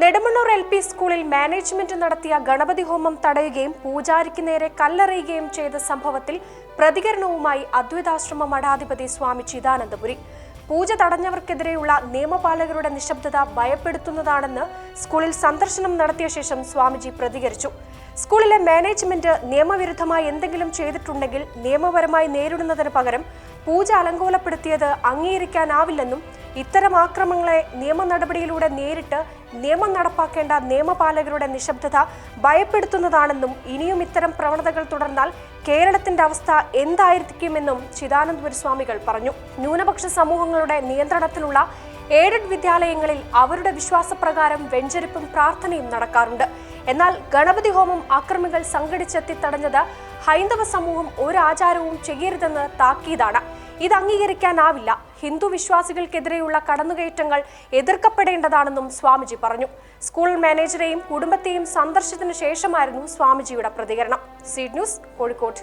Nedumannur L P സ്കൂളിൽ management നടത്തിയ ഗണപതി ഹോമം തടയുകയും പൂജാരിക്ക് നേരെ കല്ലെറിയുകയും ചെയ്ത സംഭവത്തിൽ പ്രതികരണവുമായി അദ്വൈതാശ്രമ മഠാധിപതി സ്വാമി ചിദാനന്ദപുരി. പൂജ തടഞ്ഞവർക്കെതിരെയുള്ള നിയമപാലകരുടെ നിശബ്ദത ഭയപ്പെടുത്തുന്നതാണെന്ന് സ്കൂളിൽ സന്ദർശനം നടത്തിയ ശേഷം സ്വാമിജി പ്രതികരിച്ചു. സ്കൂളിലെ മാനേജ്മെന്റ് നിയമവിരുദ്ധമായി എന്തെങ്കിലും ചെയ്തിട്ടുണ്ടെങ്കിൽ നിയമപരമായി നേരിടുന്നതിന് പകരം പൂജ അലങ്കോലപ്പെടുത്തിയത് അംഗീകരിക്കാനാവില്ലെന്നും ഇത്തരം ആക്രമങ്ങളെ നിയമ നടപടിയിലൂടെ നേരിട്ട് നിയമം നടപ്പാക്കേണ്ട നിയമപാലകരുടെ നിശബ്ദത ഭയപ്പെടുത്തുന്നതാണെന്നും ഇനിയും ഇത്തരം പ്രവണതകൾ തുടർന്നാൽ കേരളത്തിന്റെ അവസ്ഥ എന്തായിരിക്കുമെന്നും ചിദാനന്ദപുരി സ്വാമികൾ പറഞ്ഞു. ന്യൂനപക്ഷ സമൂഹങ്ങളുടെ നിയന്ത്രണത്തിലുള്ള എയ്ഡഡ് വിദ്യാലയങ്ങളിൽ അവരുടെ വിശ്വാസപ്രകാരം വെഞ്ചരിപ്പും പ്രാർത്ഥനയും നടക്കാറുണ്ട്. എന്നാൽ ഗണപതി ഹോമം അക്രമികൾ സംഘടിച്ചെത്തി തടഞ്ഞത് ഹൈന്ദവ സമൂഹം ഒരു ആചാരവും ചെയ്യരുതെന്ന് താക്കീതാണ്. ഇത് അംഗീകരിക്കാനാവില്ല. ഹിന്ദു വിശ്വാസികൾക്കെതിരെയുള്ള കടന്നുകയറ്റങ്ങൾ എതിർക്കപ്പെടേണ്ടതാണെന്നും സ്വാമിജി പറഞ്ഞു. സ്കൂൾ മാനേജരെയും കുടുംബത്തെയും സന്ദർശിച്ചതിനു ശേഷമായിരുന്നു സ്വാമിജിയുടെ പ്രതികരണം. Seed news Kozhikode.